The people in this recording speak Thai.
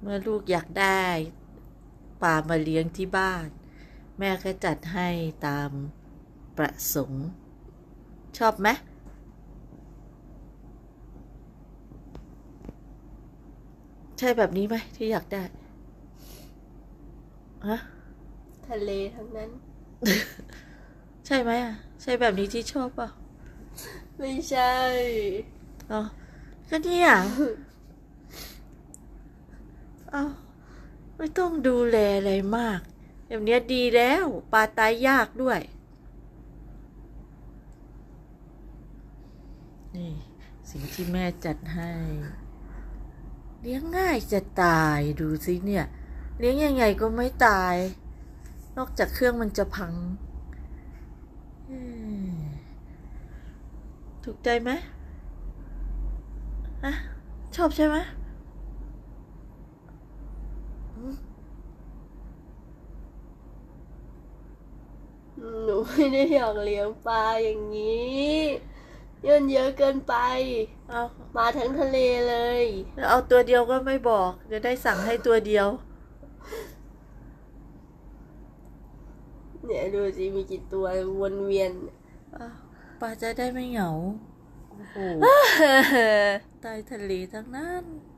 เมื่อลูกอยากได้ปลามาเลี้ยงที่บ้าน แม่ก็จัดให้ตามประสงค์ ชอบไหมใช่แบบนี้ไหมที่อยากได้ฮะทะเลทั้งนั้น ใช่ไหมอะ ใช่แบบนี้ที่ชอบเปล่ะ ไม่ใช่อ๋อก็เนี่ย เอาไม่ต้องดูแลอะไรมากแบบเนี้ยดีแล้วปลาตายยากด้วย นี่ สิ่งที่แม่จัดให้ เลี้ยงง่ายจะตายดูสิเนี่ย เลี้ยงยังไงก็ไม่ตาย นอกจากเครื่องมันจะพัง ถูกใจไหมฮะชอบใช่ไหม หนูไม่ได้อยากเลี้ยงปลาอย่างนี้เยินเยอะเกินไป เอามาทั้งทะเลเลย แล้วเอาตัวเดียวก็ไม่บอก จะได้สั่งให้ตัวเดียว เนี่ยดูสิมีกี่ตัววนเวียนอ้าวปลาจะได้ไม่เหงา โอ้โหใต้ทะเลทั้งนั้นเ